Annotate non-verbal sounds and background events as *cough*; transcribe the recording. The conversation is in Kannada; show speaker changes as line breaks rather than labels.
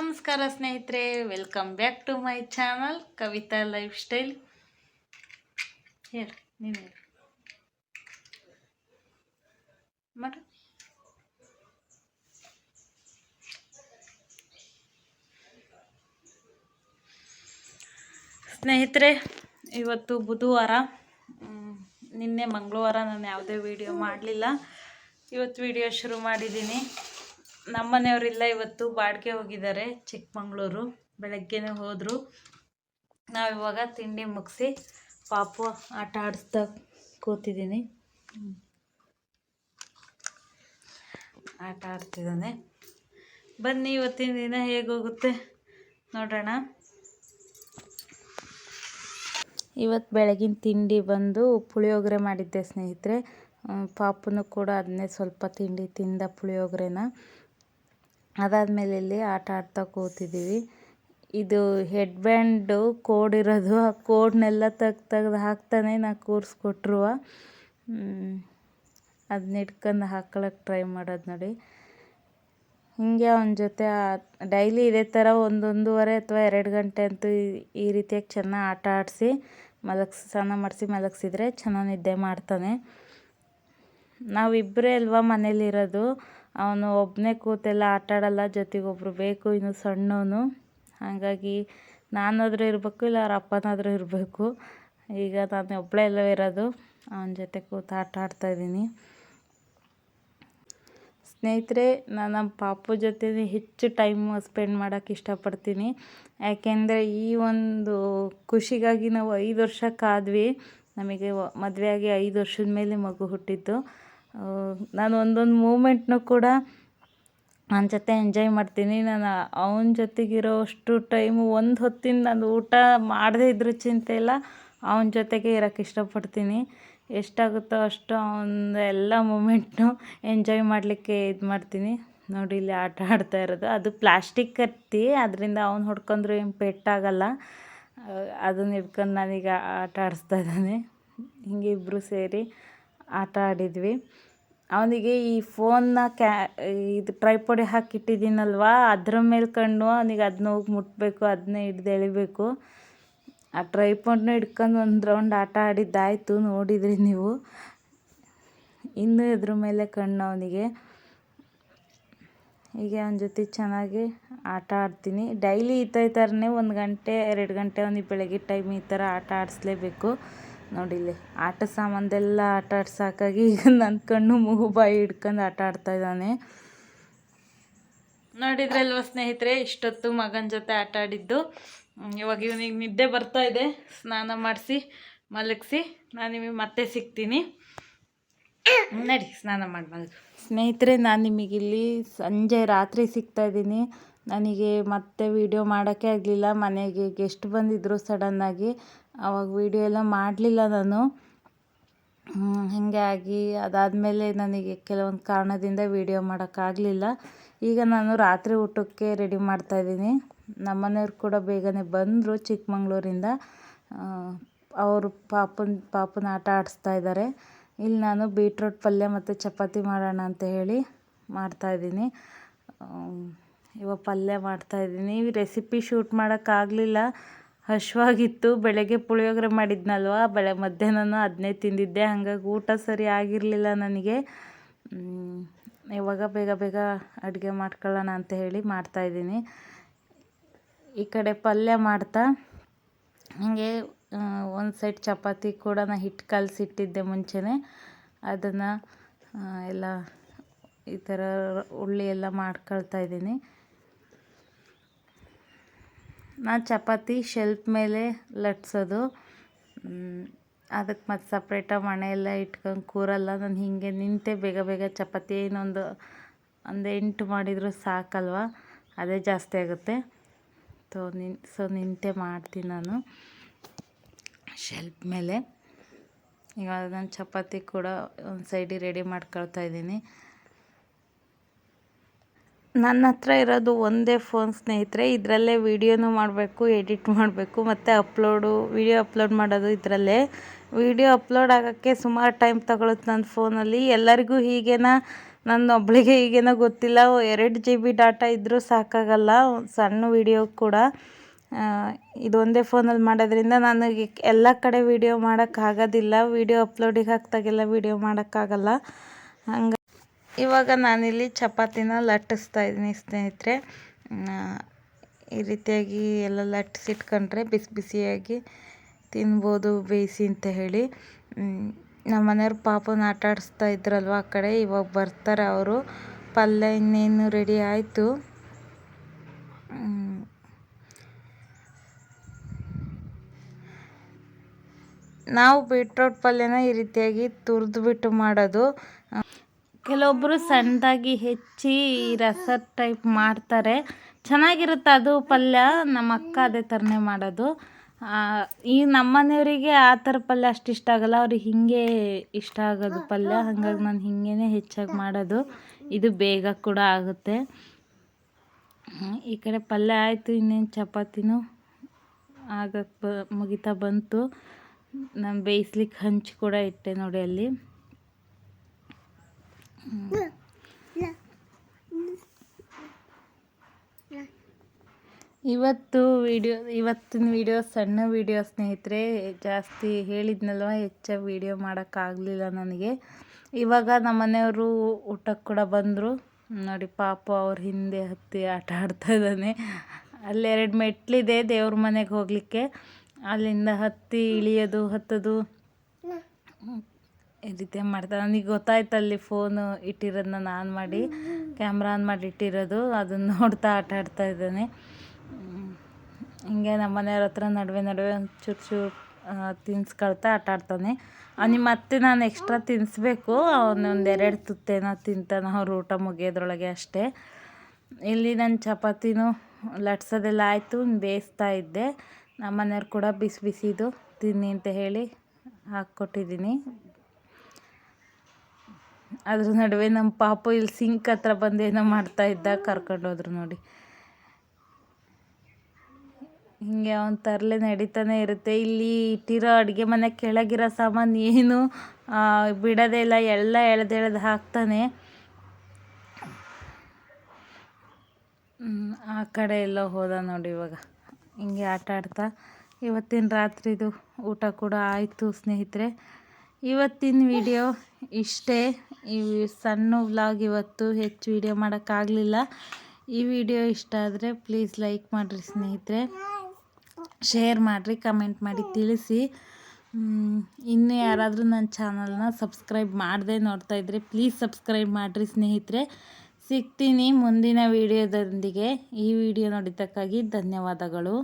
ನಮಸ್ಕಾರ ಸ್ನೇಹಿತರೆ welcome back to my channel Kavitha lifestyle ಹೇಳಿ, ನೀನು ಹೇಳಿ. ಸ್ನೇಹಿತರೆ, ಇವತ್ತು ಬುಧವಾರ ನಿನ್ನೆ ಮಂಗಳವಾರ ನಾನು ಯಾವುದೇ ವಿಡಿಯೋ ಮಾಡಲಿಲ್ಲ. ಇವತ್ತು ವಿಡಿಯೋ ಶುರು ಮಾಡಿದ್ದೀನಿ. ನಮ್ಮನೆಯವರಿಲ್ಲ ಇವತ್ತು, ಬಾಡಿಗೆ ಹೋಗಿದ್ದಾರೆ ಚಿಕ್ಕಮಂಗ್ಳೂರು. ಬೆಳಗ್ಗೆನೇ ಹೋದರು. ನಾವಿವಾಗ ತಿಂಡಿ ಮುಗಿಸಿ ಪಾಪು ಆಟ ಆಡಿಸ್ತಾ ಕೂತಿದ್ದೀನಿ. ಆಟ ಆಡ್ತಿದ್ದಾನೆ. ಬನ್ನಿ ಇವತ್ತಿನ ದಿನ ಹೇಗೋಗುತ್ತೆ ನೋಡೋಣ. ಇವತ್ತು ಬೆಳಗಿನ ತಿಂಡಿ ಬಂದು ಪುಳಿಯೋಗರೆ ಮಾಡಿದ್ದೆ ಸ್ನೇಹಿತರೆ. ಪಾಪುನು ಕೂಡ ಅದನ್ನೇ ಸ್ವಲ್ಪ ತಿಂಡಿ ತಿಂದ ಪುಳಿಯೋಗರೆನ. ಅದಾದಮೇಲೆ ಇಲ್ಲಿ ಆಟ ಆಡ್ತಾ ಕೂತಿದ್ದೀವಿ. ಇದು ಹೆಡ್ ಬ್ಯಾಂಡು ಕೋಡ್ ಇರೋದು. ಆ ಕೋಡ್ನೆಲ್ಲ ತೆಗ್ದು ತೆಗ್ದು ಹಾಕ್ತಾನೆ ನಾ ಕೂರಿಸ್ಕೊಟ್ರು ಅದನ್ನ ಇಟ್ಕೊಂಡು ಹಾಕೊಳಕ್ಕೆ ಟ್ರೈ ಮಾಡೋದು ನೋಡಿ. ಹೀಗೆ ಅವನ ಜೊತೆ ಡೈಲಿ ಇದೇ ಥರ ಒಂದೊಂದೂವರೆ ಅಥವಾ ಎರಡು ಗಂಟೆ ಅಂತೂ ಈ ರೀತಿಯಾಗಿ ಚೆನ್ನಾಗಿ ಆಟ ಆಡಿಸಿ, ಮಲಗಿಸಿ, ಸ್ನಾನ ಮಾಡಿಸಿ, ಮಲಗಿಸಿದ್ರೆ ಚೆನ್ನಾಗಿ ನಿದ್ದೆ ಮಾಡ್ತಾನೆ. ನಾವಿಬ್ಬರೇ ಅಲ್ವಾ ಮನೇಲಿರೋದು. ಅವನು ಒಬ್ಬನೇ ಕೂತೆಲ್ಲ ಆಟ ಆಡಲ್ಲ ಜೊತೆಗೊಬ್ಬರು ಬೇಕು, ಇನ್ನು ಸಣ್ಣವನು. ಹಾಗಾಗಿ ನಾನಾದರೂ ಇರಬೇಕು, ಇಲ್ಲ ಅವ್ರ ಅಪ್ಪನಾದರೂ ಇರಬೇಕು. ಈಗ ನಾನು ಒಬ್ಬಳೇ ಎಲ್ಲ ಇರೋದು, ಅವನ ಜೊತೆ ಕೂತು ಆಟ ಆಡ್ತಾಯಿದ್ದೀನಿ ಸ್ನೇಹಿತರೆ, ನಾನು ನಮ್ಮ ಪಾಪು ಜೊತೆ ಹೆಚ್ಚು ಟೈಮ್ ಸ್ಪೆಂಡ್ ಮಾಡೋಕ್ಕೆ ಇಷ್ಟಪಡ್ತೀನಿ. ಯಾಕೆಂದರೆ ಈ ಒಂದು ಖುಷಿಗಾಗಿ ನಾವು ಐದು ವರ್ಷ ಕಾದ್ವಿ ನಮಗೆ ಮದುವೆ ಮದುವೆಯಾಗಿ ಐದು ವರ್ಷದ ಮೇಲೆ ಮಗು ಹುಟ್ಟಿದ್ದು. ನಾನು ಒಂದೊಂದು ಮೂಮೆಂಟ್ನೂ ಕೂಡ ನನ್ನ ಜೊತೆ ಎಂಜಾಯ್ ಮಾಡ್ತೀನಿ. ನಾನು ಅವನ ಜೊತೆಗಿರೋ ಅಷ್ಟು ಟೈಮು ಒಂದು ಹೊತ್ತಿನ ನಾನು ಊಟ ಮಾಡದೇ ಇದ್ರೂ ಚಿಂತೆ ಇಲ್ಲ. ಅವನ ಜೊತೆಗೆ ಇರೋಕ್ಕೆ ಇಷ್ಟಪಡ್ತೀನಿ. ಎಷ್ಟಾಗುತ್ತೋ ಅಷ್ಟು ಅವನ ಎಲ್ಲ ಮೂಮೆಂಟ್ನು ಎಂಜಾಯ್ ಮಾಡಲಿಕ್ಕೆ ಇದು ಮಾಡ್ತೀನಿ. ನೋಡಿ ಇಲ್ಲಿ ಆಟ ಆಡ್ತಾ ಇರೋದು. ಅದು ಪ್ಲಾಸ್ಟಿಕ್ ಕತ್ತಿ, ಅದರಿಂದ ಅವ್ನು ಹೊಡ್ಕೊಂಡ್ರು ಏನು ಪೆಟ್ಟಾಗಲ್ಲ. ಅದನ್ನ ಹಿಡ್ಕೊಂಡು ನಾನೀಗ ಆಟ ಆಡಿಸ್ತಾ ಇದ್ದಾನೆ ಹಿಂಗೆ ಇಬ್ಬರು ಸೇರಿ. ಆಟ ಆಡಿದ್ವಿ. ಅವನಿಗೆ ಈ ಫೋನ್ನ ಕ್ಯಾ, ಇದು ಟ್ರೈಪೋಡಿ ಹಾಕಿಟ್ಟಿದ್ದೀನಲ್ವಾ? ಅದ್ರ ಮೇಲೆ ಕಣ್ಣು ಅವನಿಗೆ ಅದನ್ನ ಹೋಗಿ ಮುಟ್ಟಬೇಕು ಅದನ್ನೇ ಹಿಡ್ದು ಎಳಿಬೇಕು. ಆ ಟ್ರೈಪಾಡ್ನ ಹಿಡ್ಕೊಂಡು ಒಂದು ರೌಂಡ್ ಆಟ ಆಡಿದ್ದಾಯಿತು ನೋಡಿದ್ರಿ ನೀವು. ಇನ್ನೂ ಇದ್ರ ಮೇಲೆ ಕಣ್ಣು ಅವನಿಗೆ. ಹೀಗೆ ಅವನ ಜೊತೆ ಚೆನ್ನಾಗಿ ಆಟ ಆಡ್ತೀನಿ. ಡೈಲಿ ಈ ಥರ ಥರನೇ ಒಂದು ಗಂಟೆ, ಎರಡು ಗಂಟೆ ಅವನಿಗೆ ಬೆಳಗ್ಗೆ ಟೈಮ್ ಈ ಥರ ಆಟ ಆಡಿಸ್ಲೇಬೇಕು. ನೋಡಿ ಇಲ್ಲಿ ಆಟ ಸಾಮಾನ್ದೆಲ್ಲ ಆಟ ಆಡಿ ಸಾಕಾಗಿ ಈಗ *laughs* ನನ್ನ ಕಣ್ಣು ಮೂಗು ಬಾಯಿ ಹಿಡ್ಕೊಂಡು ಆಟ ಆಡ್ತಾ ಇದ್ದಾನೆ. ನೋಡಿದ್ರಲ್ವ ಸ್ನೇಹಿತರೆ, ಇಷ್ಟೊತ್ತು ಮಗನ ಜೊತೆ ಆಟ ಆಡಿದ್ದು. ಇವಾಗ ಇವನಿಗೆ ನಿದ್ದೆ ಬರ್ತಾ ಇದೆ. ಸ್ನಾನ ಮಾಡಿಸಿ, ಮಲಗಿಸಿ, ನಾನು ನಿಮಗೆ ಮತ್ತೆ ಸಿಗ್ತೀನಿ. ನಡಿ, ಸ್ನಾನ ಮಾಡಿ ಮಲಗು. ಸ್ನೇಹಿತರೆ, ನಾನು ನಿಮಗಿಲ್ಲಿ ಸಂಜೆ ರಾತ್ರಿ ಸಿಗ್ತಾ ಇದ್ದೀನಿ. ನನಗೆ ಮತ್ತೆ ವಿಡಿಯೋ ಮಾಡೋಕ್ಕೆ ಆಗಲಿಲ್ಲ. ಮನೆಗೆ ಗೆಸ್ಟ್ ಬಂದಿದ್ದರು ಸಡನ್ನಾಗಿ ಆವಾಗ ವೀಡಿಯೋ ಎಲ್ಲ ಮಾಡಲಿಲ್ಲ ನಾನು. ಹೀಗಾಗಿ ಅದಾದಮೇಲೆ ನನಗೆ ಕೆಲವೊಂದು ಕಾರಣದಿಂದ ವೀಡಿಯೋ ಮಾಡೋಕ್ಕಾಗಲಿಲ್ಲ. ಈಗ ನಾನು ರಾತ್ರಿ ಊಟಕ್ಕೆ ರೆಡಿ ಮಾಡ್ತಾಯಿದ್ದೀನಿ ನಮ್ಮನೆಯವ್ರು ಕೂಡ ಬೇಗನೆ ಬಂದರು ಚಿಕ್ಕಮಂಗ್ಳೂರಿಂದ. ಅವರು ಪಾಪನ ಪಾಪನ ಆಟ ಆಡಿಸ್ತಾ ಇದ್ದಾರೆ. ಇಲ್ಲಿ ನಾನು ಬೀಟ್ರೋಟ್ ಪಲ್ಯ ಮತ್ತು ಚಪಾತಿ ಮಾಡೋಣ ಅಂತ ಹೇಳಿ ಮಾಡ್ತಾಯಿದ್ದೀನಿ ಇವಾಗ ಪಲ್ಯ ಮಾಡ್ತಾಯಿದ್ದೀನಿ ರೆಸಿಪಿ ಶೂಟ್ ಮಾಡೋಕ್ಕಾಗಲಿಲ್ಲ. ಹಶ್ವಾಗಿತ್ತು. ಬೆಳಗ್ಗೆ ಪುಳಿಯೋಗರೆ ಮಾಡಿದ್ನಲ್ವ? ಬೆಳೆ, ಮಧ್ಯಾಹ್ನನೂ ಅದನ್ನೇ ತಿಂದಿದ್ದೆ. ಹಾಗಾಗಿ ಊಟ ಸರಿ ಆಗಿರಲಿಲ್ಲ ನನಗೆ. ಇವಾಗ ಬೇಗ ಬೇಗ ಅಡುಗೆ ಮಾಡ್ಕೊಳ್ಳೋಣ ಅಂತ ಹೇಳಿ ಮಾಡ್ತಾಯಿದ್ದೀನಿ ಈ ಕಡೆ ಪಲ್ಯ ಮಾಡ್ತಾ. ಹಾಗೆ ಒಂದು ಸೈಡ್ ಚಪಾತಿ ಕೂಡ ನಾನು ಹಿಟ್ಟು ಕಲಸಿಟ್ಟಿದ್ದೆ ಮುಂಚೆನೇ. ಅದನ್ನು ಎಲ್ಲ ಈ ಥರ ಉಳ್ಳಿ ಎಲ್ಲ ಮಾಡ್ಕೊಳ್ತಾ ಇದ್ದೀನಿ. ನಾನು ಚಪಾತಿ ಶೆಲ್ಫ್ ಮೇಲೆ ಲಟ್ಸೋದು. ಅದಕ್ಕೆ ಮತ್ತು ಸಪ್ರೇಟಾಗಿ ಮಣೆ ಎಲ್ಲ ಇಟ್ಕೊಂಡು ಕೂರಲ್ಲ, ನಾನು ಹೀಗೆ ನಿಂತೆ ಬೇಗ ಬೇಗ ಚಪಾತಿ ಇನ್ನೊಂದು ಒಂದು ಎಂಟು ಮಾಡಿದರೂ ಸಾಕಲ್ವ, ಅದೇ ಜಾಸ್ತಿ ಆಗುತ್ತೆ. ಸೊ ನಿನ್ ಸೊ ನಿಂತೆ ಮಾಡ್ತೀನಿ ನಾನು ಶೆಲ್ಫ್ ಮೇಲೆ. ಇವಾಗ ನಾನು ಚಪಾತಿ ಕೂಡ ಒಂದು ಸೈಡಿಗೆ ರೆಡಿ ಮಾಡ್ಕೊಳ್ತಾ ಇದ್ದೀನಿ. ನನ್ನ ಹತ್ರ ಇರೋದು ಒಂದೇ ಫೋನ್ ಸ್ನೇಹಿತರೆ, ಇದರಲ್ಲೇ ವೀಡಿಯೋನೂ ಮಾಡಬೇಕು, ಎಡಿಟ್ ಮಾಡಬೇಕು, ಮತ್ತು ಅಪ್ಲೋಡು, ವೀಡಿಯೋ ಅಪ್ಲೋಡ್ ಮಾಡೋದು ಇದರಲ್ಲೇ. ವೀಡಿಯೋ ಅಪ್ಲೋಡ್ ಆಗೋಕ್ಕೆ ಸುಮಾರು ಟೈಮ್ ತಗೊಳುತ್ತೆ ನನ್ನ ಫೋನಲ್ಲಿ. ಎಲ್ಲರಿಗೂ ಹೀಗೇನಾ ನನ್ನ ಒಬ್ಬಳಿಗೆ ಹೀಗೇನೋ ಗೊತ್ತಿಲ್ಲ. ಎರಡು ಜಿ ಬಿ ಡಾಟಾ ಇದ್ದರೂ ಸಾಕಾಗಲ್ಲ, ಸಣ್ಣ ವೀಡಿಯೋ ಕೂಡ. ಇದೊಂದೇ ಫೋನಲ್ಲಿ ಮಾಡೋದ್ರಿಂದ ನನಗೆ ಎಲ್ಲ ಕಡೆ ವೀಡಿಯೋ ಮಾಡೋಕ್ಕಾಗೋದಿಲ್ಲ. ವೀಡಿಯೋ ಅಪ್ಲೋಡಿಗೆ ಹಾಕಿದಾಗೆಲ್ಲ ವೀಡಿಯೋ ಮಾಡೋಕ್ಕಾಗಲ್ಲ. ಹಂಗೆ ಇವಾಗ ನಾನಿಲ್ಲಿ ಚಪಾತಿನ ಲಟ್ಟಿಸ್ತಾ ಇದ್ದೀನಿ ಸ್ನೇಹಿತರೆ. ಈ ರೀತಿಯಾಗಿ ಎಲ್ಲ ಲಟ್ಟಿಸಿಟ್ಕೊಂಡ್ರೆ ಬಿಸಿ ಬಿಸಿಯಾಗಿ ತಿನ್ಬೋದು, ಬೇಯಿಸಿ ಅಂತ ಹೇಳಿ. ನಮ್ಮ ಮನೆಯವ್ರ ಪಾಪನ ಆಟ ಆಡಿಸ್ತಾ ಇದ್ರಲ್ವ ಆ ಕಡೆ? ಇವಾಗ ಬರ್ತಾರೆ ಅವರು. ಪಲ್ಯ ಇನ್ನೇನು ರೆಡಿ ಆಯಿತು. ನಾವು ಬೀಟ್ರೋಟ್ ಪಲ್ಯನ ಈ ರೀತಿಯಾಗಿ ತುರಿದ್ಬಿಟ್ಟು ಮಾಡೋದು. ಕೆಲವೊಬ್ಬರು ಸಣ್ಣದಾಗಿ ಹೆಚ್ಚಿ ರಸ ಟೈಪ್ ಮಾಡ್ತಾರೆ. ಚೆನ್ನಾಗಿರುತ್ತೆ ಅದು ಪಲ್ಯ, ನಮ್ಮ ಅಕ್ಕ ಅದೇ ಥರನೇ ಮಾಡೋದು. ಈ ನಮ್ಮ ಮನೆಯವರಿಗೆ ಆ ಥರ ಪಲ್ಯ ಅಷ್ಟು ಇಷ್ಟ ಆಗಲ್ಲ. ಅವ್ರಿಗೆ ಹೀಗೆ ಇಷ್ಟ ಆಗೋದು ಪಲ್ಯ. ಹಾಗಾಗಿ ನಾನು ಹೀಗೇ ಹೆಚ್ಚಾಗಿ ಮಾಡೋದು. ಇದು ಬೇಗ ಕೂಡ ಆಗುತ್ತೆ. ಈ ಕಡೆ ಪಲ್ಯ ಆಯಿತು, ಇನ್ನೇನು ಚಪಾತಿನೂ ಆಗಕ್ಕೆ ಬ, ಮುಗಿತಾ ಬಂತು. ನಾನು ಬೇಯಿಸ್ಲಿಕ್ಕೆ ಹಂಚಿ ಕೂಡ ಇಟ್ಟೆ ನೋಡಿ ಅಲ್ಲಿ. ಇವತ್ತು ವಿಡಿಯೋ, ಇವತ್ತಿನ ವಿಡಿಯೋ ಸಣ್ಣ ವಿಡಿಯೋ ಸ್ನೇಹಿತರೆ, ಜಾಸ್ತಿ ಹೇಳಿದ್ನಲ್ವ, ಹೆಚ್ಚು ವಿಡಿಯೋ ಮಾಡೋಕ್ಕಾಗಲಿಲ್ಲ ನನಗೆ. ಇವಾಗ ನಮ್ಮ ಮನೆಯವರು ಊಟಕ್ಕೆ ಕೂಡ ಬಂದರು. ನೋಡಿ, ಪಾಪ ಅವ್ರ ಹಿಂದೆ ಹತ್ತಿ ಆಟ ಆಡ್ತಾ ಇದ್ದಾನೆ. ಅಲ್ಲೆರಡು ಮೆಟ್ಲಿದೆ ದೇವ್ರ ಮನೆಗೆ ಹೋಗಲಿಕ್ಕೆ. ಅಲ್ಲಿಂದ ಹತ್ತಿ ಇಳಿಯೋದು, ಹತ್ತೋದು. ಈ ರೀತಿ ಮಾಡ್ತಾರೆ ನನಗೆ ಗೊತ್ತಾಯ್ತು ಅಲ್ಲಿ ಫೋನು ಇಟ್ಟಿರೋದನ್ನ ನಾನು ಮಾಡಿ ಕ್ಯಾಮ್ರಾ ಆನ್ ಮಾಡಿ ಇಟ್ಟಿರೋದು ಅದನ್ನು ನೋಡ್ತಾ ಆಟ ಆಡ್ತಾ ಇದ್ದಾನೆ. ಹಿಂಗೆ ನಮ್ಮ ಮನೆಯವ್ರ ಹತ್ರ ನಡುವೆ ನಡುವೆ ಒಂದು ಚೂರು ಚೂರು ತಿನ್ಸ್ಕೊಳ್ತಾ ಆಟ ಆಡ್ತಾನೆ. ಅವ್ನಿಗೆ ಮತ್ತೆ ನಾನು ಎಕ್ಸ್ಟ್ರಾ ತಿನ್ನಿಸ್ಬೇಕು ಅವನೊಂದು ಎರಡು ತುತ್ತೇನೋ ತಿಂತಾನೆ, ಅವ್ರು ಊಟ ಮುಗಿಯೋದ್ರೊಳಗೆ ಅಷ್ಟೇ. ಇಲ್ಲಿ ನನ್ನ ಚಪಾತಿನೂ ಲಟ್ಸೋದೆಲ್ಲ ಆಯಿತು ಬೇಯಿಸ್ತಾ ಇದ್ದೆ. ನಮ್ಮ ಮನೆಯವ್ರು ಕೂಡ ಬಿಸಿ ಬಿಸಿದು, ತಿನ್ನಿ ಅಂತ ಹೇಳಿ ಹಾಕ್ಕೊಟ್ಟಿದ್ದೀನಿ. ಅದ್ರ ನಡುವೆ ನಮ್ಮ ಪಾಪು ಇಲ್ಲಿ ಸಿಂಕ್ ಹತ್ರ ಬಂದು ಏನೋ ಮಾಡ್ತಾ ಇದ್ದ ಕರ್ಕೊಂಡೋದ್ರು ನೋಡಿ. ಹಿಂಗೆ ಅವನ ತರಲೆ ನಡೀತಾನೆ ಇರುತ್ತೆ. ಇಲ್ಲಿ ಇಟ್ಟಿರೋ ಅಡುಗೆ ಮನೆ ಕೆಳಗಿರೋ ಸಾಮಾನು ಏನು ಬಿಡೋದೇ ಇಲ್ಲ, ಎಲ್ಲ ಎಳ್ದು ಎಳ್ದು ಹಾಕ್ತಾನೆ. ಆ ಕಡೆ ಎಲ್ಲ ಹೋದ ನೋಡಿ ಇವಾಗ. ಹಿಂಗೆ ಆಟ ಆಡ್ತಾ. ಇವತ್ತಿನ ರಾತ್ರಿದು ಊಟ ಕೂಡ ಆಯಿತು ಸ್ನೇಹಿತರೆ. ಇವತ್ತಿನ ವಿಡಿಯೋ ಇಷ್ಟೇ. ಈ ಸಣ್ಣ ವ್ಲಾಗ್ ಇವತ್ತು ಹೆಚ್ಚು ವಿಡಿಯೋ ಮಾಡೋಕ್ಕಾಗಲಿಲ್ಲ. ಈ ವಿಡಿಯೋ ಇಷ್ಟ ಆದರೆ ಪ್ಲೀಸ್ ಲೈಕ್ ಮಾಡಿರಿ ಸ್ನೇಹಿತರೆ. ಶೇರ್ ಮಾಡಿರಿ ಕಮೆಂಟ್ ಮಾಡಿ ತಿಳಿಸಿ. ಇನ್ನು ಯಾರಾದರೂ ನನ್ನ ಚಾನಲ್ನ ಸಬ್ಸ್ಕ್ರೈಬ್ ಮಾಡದೆ ನೋಡ್ತಾ ಇದ್ದರೆ ಪ್ಲೀಸ್ ಸಬ್ಸ್ಕ್ರೈಬ್ ಮಾಡಿರಿ ಸ್ನೇಹಿತರೆ. ಸಿಗ್ತೀನಿ ಮುಂದಿನ ವಿಡಿಯೋದೊಂದಿಗೆ ಈ ವಿಡಿಯೋ ನೋಡಿದ್ದಕ್ಕಾಗಿ ಧನ್ಯವಾದಗಳು.